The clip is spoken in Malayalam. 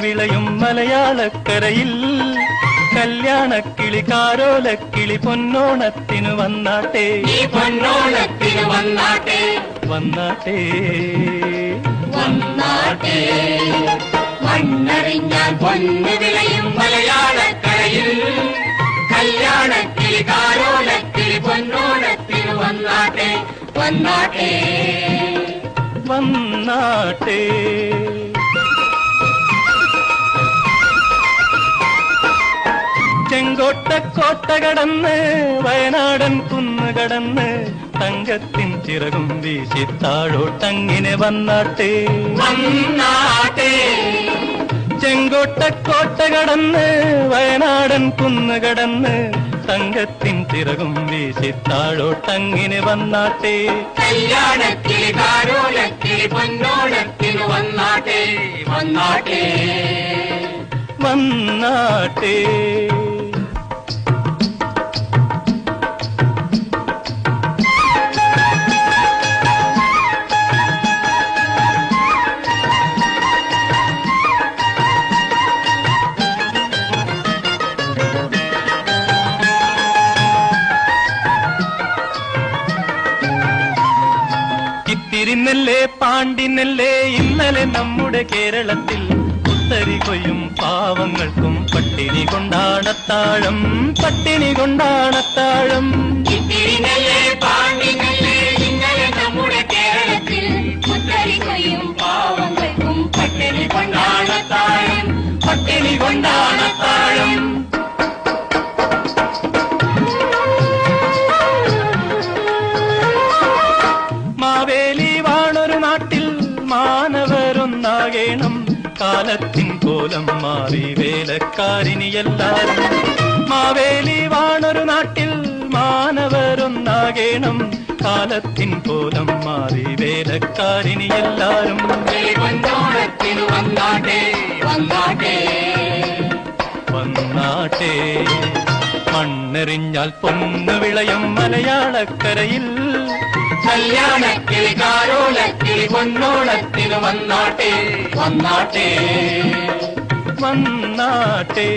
വിളയും മലയാളക്കരയിൽ. കല്യാണക്കിളി കാരോലക്കിളി പൊന്നോണത്തിനു വന്നാട്ടെ. പൊന്നോണത്തിന് വന്നാട്ടെ. വന്നാട്ടെ. വന്നാട്ടെ. മണ്ണറിഞ്ഞാൽ പൊന്ന് വിളയും മലയാളക്കരയിൽ. കല്യാണക്കിളി കാരോലക്കിളി പൊന്നോണത്തിന് വന്നാട്ടെ. വന്നാട്ടെ. വന്നാട്ടെ. കോട്ട കടന്ന് വയനാടൻ കുന്ന് കടന്ന് തങ്കത്തിൻ ചിറകും വീശി താഴോട്ടങ്ങിനെ വന്നാട്ടെ. വന്നാട്ടെ. ചെങ്കോട്ട കോട്ട കടന്ന് വയനാടൻ കുന്ന് കടന്ന് തങ്കത്തിൻ ചിറകും വീശി താഴോട്ടങ്ങിനെ വന്നാട്ടെ. കല്യാണക്കിളി കാരോലക്കിളി പൊന്നോണത്തിന് വന്നാട്ടെ. വന്നാട്ടെ. വന്നാട്ടെ. ഇത്തിരിന്നല്ലേ പാണ്ടിനല്ലേ ഇന്നലെ നമ്മുടെ കേരളത്തിൽ ഉത്തരി കൊയ്യും പാവങ്ങൾക്കും പട്ടിണി കൊണ്ടാണത്താഴം പട്ടിണി കൊണ്ടാണത്താഴം. മാനവരൊന്നാകേണം. കാലത്തിൻ കോലം മാറി വേലക്കാരിനി എല്ലാരും. മാവേലി വാണൊരു നാട്ടിൽ മാനവരൊന്നാകേണം. കാലത്തിൻ കോലം മാറി വേലക്കാരിനി എല്ലാരും. വന്നാട്ടെ വന്നാട്ടെ. വന്നാട്ടെ. മണ്ണെറിഞ്ഞാൽ പൊന്നു വിളയം മലയാളക്കരയിൽ. കല്യാണക്കിളി കാരോലക്കിളി പൊന്നോണത്തിന് വന്നാട്ടെ വന്നാട്ടെ. വന്നാട്ടെ.